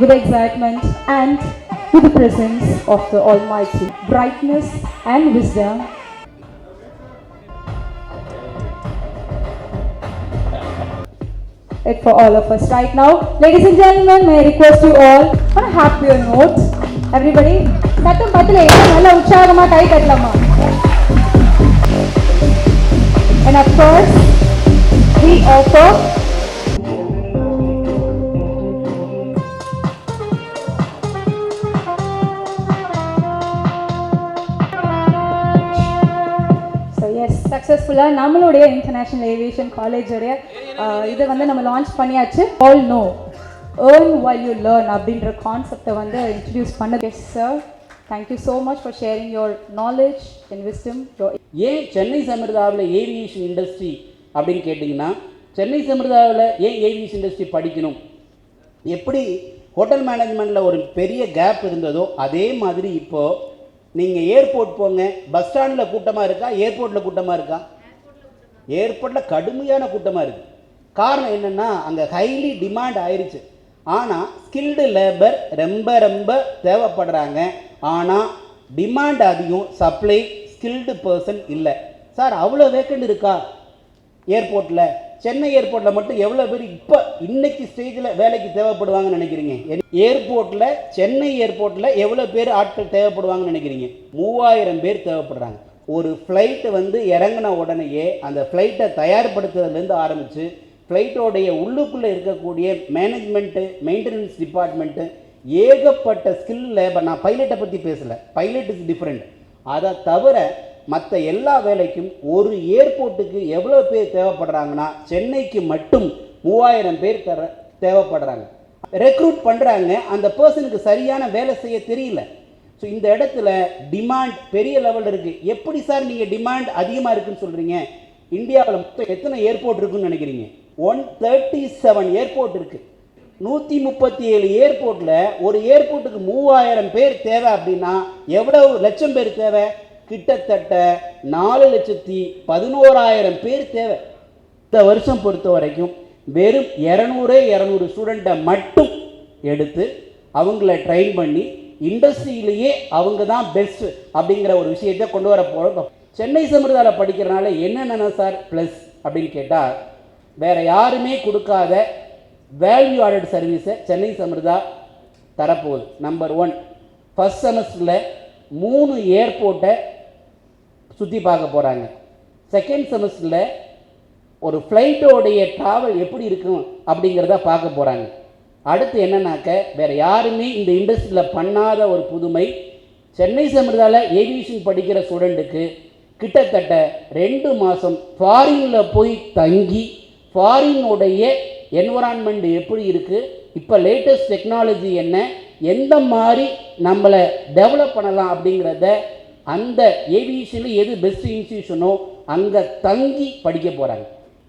with excitement and with the presence of the Almighty, brightness and wisdom. It for all of us right now. Ladies and gentlemen, may I request you all on a happier note. Everybody, சத்தம் பத்தல நல்ல உற்சாகமா கை தட்டலாமா And of course, we offer சக்ஸஸ்ஃபுல்லாக நம்மளுடைய international aviation காலேஜுடைய இதை வந்து நம்ம launch பண்ணியாச்சு. All no earn while you learn அப்படின்ற கான்செப்டை வந்து இன்ட்ரடியூஸ் பண்ணது. Yes sir thank you so much for sharing your knowledge and wisdom ஏன் சென்னை சமிர்தாவில் ஏவியேஷன் இண்டஸ்ட்ரி அப்படின்னு கேட்டிங்கன்னா சென்னை சமிர்தாவில் ஏன் ஏவியேஷன் இண்டஸ்ட்ரி படிக்கணும்? எப்படி ஹோட்டல் மேனேஜ்மெண்ட்டில் ஒரு பெரிய கேப் இருந்ததோ அதே மாதிரி இப்போது நீங்கள் ஏர்போர்ட் போங்க பஸ் ஸ்டாண்டில் கூட்டமாக இருக்கா ஏர்போர்ட்டில் கூட்டமாக இருக்கா? ஏர்போர்ட்டில் கடுமையான கூட்டமாக இருக்குது காரணம் என்னென்னா அங்கே ஹைலி டிமாண்ட் ஆயிடுச்சு ஆனால் ஸ்கில்டு லேபர் ரொம்ப ரொம்ப தேவைப்படுறாங்க. ஆனால் டிமாண்ட் அதிகம் சப்ளை ஸ்கில்டு பர்சன் இல்லை. சார் அவ்வளோ வேக்கண்ட் இருக்கா? ஏர்போர்ட்டில் சென்னை ஏர்போர்ட்டில் மட்டும் எவ்வளோ பேர் இப்போ இன்னைக்கு ஸ்டேஜில் வேலைக்கு தேவைப்படுவாங்கன்னு நினைக்கிறீங்க? ஏர்போர்ட்டில் சென்னை ஏர்போர்ட்டில் எவ்வளோ பேர் ஆட்கள் தேவைப்படுவாங்கன்னு நினைக்கிறீங்க? மூவாயிரம் பேர் தேவைப்படுறாங்க. ஒரு ஃப்ளைட்டு வந்து இறங்கின உடனேயே அந்த ஃப்ளைட்டை தயார்படுத்துறதுலேருந்து ஆரம்பித்து ஃப்ளைட்டோடைய உள்ளுக்குள்ளே இருக்கக்கூடிய மேனேஜ்மெண்ட்டு மெயின்டெனன்ஸ் டிபார்ட்மெண்ட்டு ஏகப்பட்ட ஸ்கில் லேபர் நான் பைலட்டை பற்றி பேசலை. பைலட் இஸ் டிஃப்ரெண்ட் அதை தவிர மற்ற எல்லா வேலைக்கும் ஒரு ஏர்போர்ட்டுக்கு எவ்வளோ பேர் தேவைப்படுறாங்கன்னா சென்னைக்கு மட்டும் மூவாயிரம் பேர் தர தேவைப்படுறாங்க. ரெக்ரூட் பண்ணுறாங்க அந்த பர்சனுக்கு சரியான வேலை செய்ய தெரியல. ஸோ இந்த இடத்துல டிமாண்ட் பெரிய லெவலில் இருக்குது எப்படி சார் நீங்கள் டிமாண்ட் அதிகமாக இருக்குன்னு சொல்கிறீங்க இந்தியாவில் மொத்தம் எத்தனை ஏர்போர்ட் இருக்குன்னு நினைக்கிறீங்க? ஒன் தேர்ட்டி செவன் ஏர்போர்ட் இருக்குது நூற்றி முப்பத்தி ஏழு ஏர்போர்ட்டில் ஒரு ஏர்போர்ட்டுக்கு மூவாயிரம் பேர் தேவை அப்படின்னா எவ்வளவு லட்சம் பேர் தேவை? கிட்டத்தட்ட நாலு லட்சத்தி பதினோராயிரம் பேர் தேவை. இந்த வருஷம் பொறுத்த வரைக்கும் வெறும் இரநூறே இரநூறு ஸ்டூடெண்ட்டை மட்டும் எடுத்து அவங்கள ட்ரெயின் பண்ணி இண்டஸ்ட்ரியிலேயே அவங்க தான் பெஸ்ட் அப்படிங்கிற ஒரு விஷயத்தை கொண்டு வர போகிறோம் சென்னை சம்பிரதாய படிக்கிறனால என்னென்ன சார் ப்ளஸ் அப்படின்னு கேட்டால் வேறு யாருமே கொடுக்காத வேல்யூ ஆடட் சர்வீஸை சென்னை சமிர்தா தரப்போகுது. நம்பர் ஒன் ஃபஸ்ட் செமஸ்டரில் மூணு ஏர்போர்ட்டை சுற்றி பார்க்க போகிறாங்க செகண்ட் செமஸ்டரில் ஒரு ஃப்ளைட்டோடைய ட்ராவல் எப்படி இருக்கும் அப்படிங்கிறத பார்க்க போகிறாங்க அடுத்து என்னன்னாக்க வேறு யாருமே இந்த இண்டஸ்ட்ரியில் பண்ணாத ஒரு புதுமை. சென்னை சமிர்தால ஏவியேஷன் படிக்கிற ஸ்டூடெண்ட்டுக்கு கிட்டத்தட்ட ரெண்டு மாதம் ஃபாரினில் போய் தங்கி ஃபாரினுடைய என்வரான்மெண்ட் எப்படி இருக்குது இப்போ லேட்டஸ்ட் டெக்னாலஜி என்ன எந்த மாதிரி நம்மளை டெவலப் பண்ணலாம் அப்படிங்கிறத அந்த ஏவியேஷனில் எது பெஸ்ட் இன்ஸ்டியூஷனோ அங்கே தங்கி படிக்க போகிறாங்க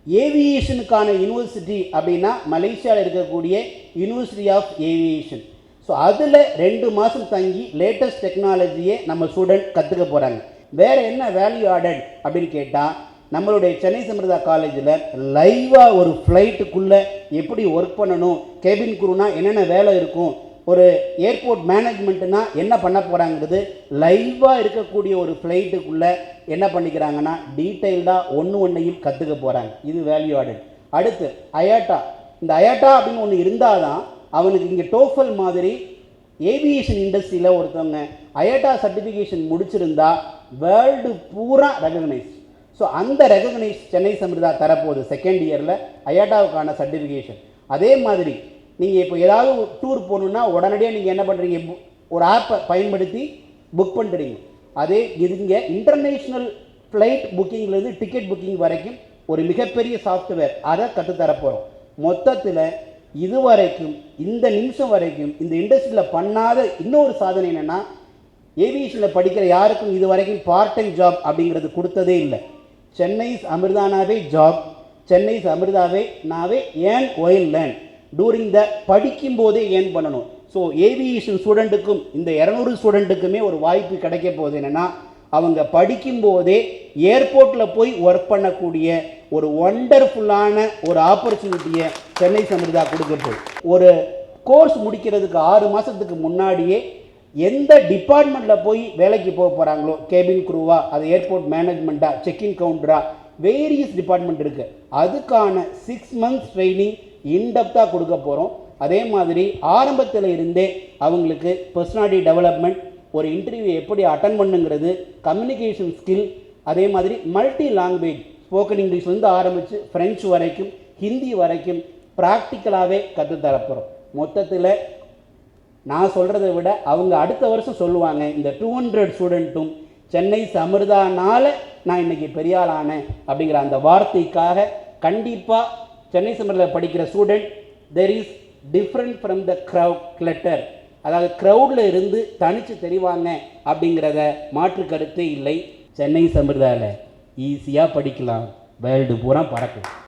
ஏவியேஷனுக்கான யூனிவர்சிட்டி அப்படின்னா மலேசியாவில் இருக்கக்கூடிய யூனிவர்சிட்டி ஆஃப் ஏவியேஷன் ஸோ அதில் ரெண்டு மாதம் தங்கி லேட்டஸ்ட் டெக்னாலஜியை நம்ம ஸ்டூடெண்ட் கற்றுக்க போகிறாங்க வேறு என்ன வேல்யூ ஆடட் அப்படின்னு கேட்டால் நம்மளுடைய சென்னை சமிர்தா காலேஜில் லைவாக ஒரு ஃப்ளைட்டுக்குள்ளே எப்படி ஒர்க் பண்ணணும்? கேபின் குருனா என்னென்ன வேலை இருக்கும்? ஒரு ஏர்போர்ட் மேனேஜ்மெண்ட்டுனா என்ன பண்ண போகிறாங்கிறது லைவாக இருக்கக்கூடிய ஒரு ஃப்ளைட்டுக்குள்ளே என்ன பண்ணிக்கிறாங்கன்னா டீட்டெயில்டாக ஒன்று ஒன்றையும் கற்றுக்க போகிறாங்க இது வேல்யூ ஆடட் அடுத்து அயாட்டா இந்த அயாட்டா அப்படின்னு ஒன்று இருந்தால் தான் அவனுக்கு இங்கே டோஃபல் மாதிரி ஏவியேஷன் இண்டஸ்ட்ரியில் ஒருத்தவங்க அயட்டா சர்டிஃபிகேஷன் முடிச்சிருந்தா வேர்ல்டு பூரா ரெகக்னைஸ் ஸோ அந்த ரெகக்னைஸ் சென்னை சமிர்தா தரப்போகுது செகண்ட் இயரில் அயட்டாவுக்கான சர்டிஃபிகேஷன் அதே மாதிரி நீங்கள் இப்போ ஏதாவது டூர் போகணுன்னா உடனடியாக நீங்கள் என்ன பண்ணுறீங்க ஒரு ஆப்பை பயன்படுத்தி புக் பண்ணுறீங்க அதே இதுங்க இன்டர்நேஷ்னல் ஃப்ளைட் புக்கிங்லேருந்து டிக்கெட் புக்கிங் வரைக்கும் ஒரு மிகப்பெரிய சாஃப்ட்வேர் அதை கற்றுத்தரப்போகிறோம் மொத்தத்தில் இதுவரைக்கும் இந்த நிமிஷம் வரைக்கும் இந்த இண்டஸ்ட்ரியில் பண்ணாத இன்னொரு சாதனை என்னென்னா ஏவியேஷனில் படிக்கிற யாருக்கும் இது வரைக்கும் பார்ட் டைம் ஜாப் அப்படிங்கிறது கொடுத்ததே இல்லை. சென்னை அமிர்தானாவே ஜாப் சென்னை அமிர்தாவே நாவே ஏன் ஒயில் லேண்ட் டூரிங் த படிக்கும்போதே ஏன் பண்ணணும். ஸோ ஏவியேஷன் ஸ்டூடெண்ட்டுக்கும் இந்த இரநூறு ஸ்டூடெண்ட்டுக்குமே ஒரு வாய்ப்பு கிடைக்க போகுது என்னென்னா அவங்க படிக்கும்போதே ஏர்போர்ட்டில் போய் ஒர்க் பண்ணக்கூடிய ஒரு ஒண்டர்ஃபுல்லான ஒரு ஆப்பர்ச்சுனிட்டியை சென்னை சமிர்தா கொடுக்க ஒரு கோர்ஸ் முடிக்கிறதுக்கு ஆறு மாதத்துக்கு முன்னாடியே எந்த டிபார்ட்மெண்ட்டில் போய் வேலைக்கு போக போகிறாங்களோ கேபின் குரூவா அது ஏர்போர்ட் மேனேஜ்மெண்ட்டாக செக்இன் கவுண்டரா வேரியஸ் டிபார்ட்மெண்ட் இருக்குது அதுக்கான சிக்ஸ் மந்த்ஸ் ட்ரைனிங் இன்டெப்த்தாக கொடுக்க போகிறோம் அதே மாதிரி ஆரம்பத்தில் இருந்தே அவங்களுக்கு பர்சனாலிட்டி டெவலப்மெண்ட் ஒரு இன்டர்வியூ எப்படி அட்டன் பண்ணுங்கிறது கம்யூனிகேஷன் ஸ்கில் அதே மாதிரி மல்டி லாங்குவேஜ் ஸ்போக்கன் இங்கிலீஷ்லேருந்து ஆரம்பித்து ஃப்ரெஞ்சு வரைக்கும் ஹிந்தி வரைக்கும் ப்ராக்டிக்கலாகவே கற்றுத்தரப்போகிறோம் மொத்தத்தில் நான் சொல்கிறத விட அவங்க அடுத்த வருஷம் சொல்லுவாங்க இந்த டூ ஹண்ட்ரட் ஸ்டூடெண்ட்டும் சென்னை சமிர்தானால் நான் இன்னைக்கு பெரிய ஆள் ஆனேன் அப்படிங்கிற அந்த வார்த்தைக்காக கண்டிப்பாக சென்னை சமிர்தா படிக்கிற student there is different from the crowd clutter அதாவது க்ரௌடில் இருந்து தனித்து தெரிவாங்க அப்படிங்கிறத மாற்று கருத்தே இல்லை சென்னை சம்பிரதாயில் ஈஸியாக படிக்கலாம். வேர்ல்டு பூரா பறக்கும்.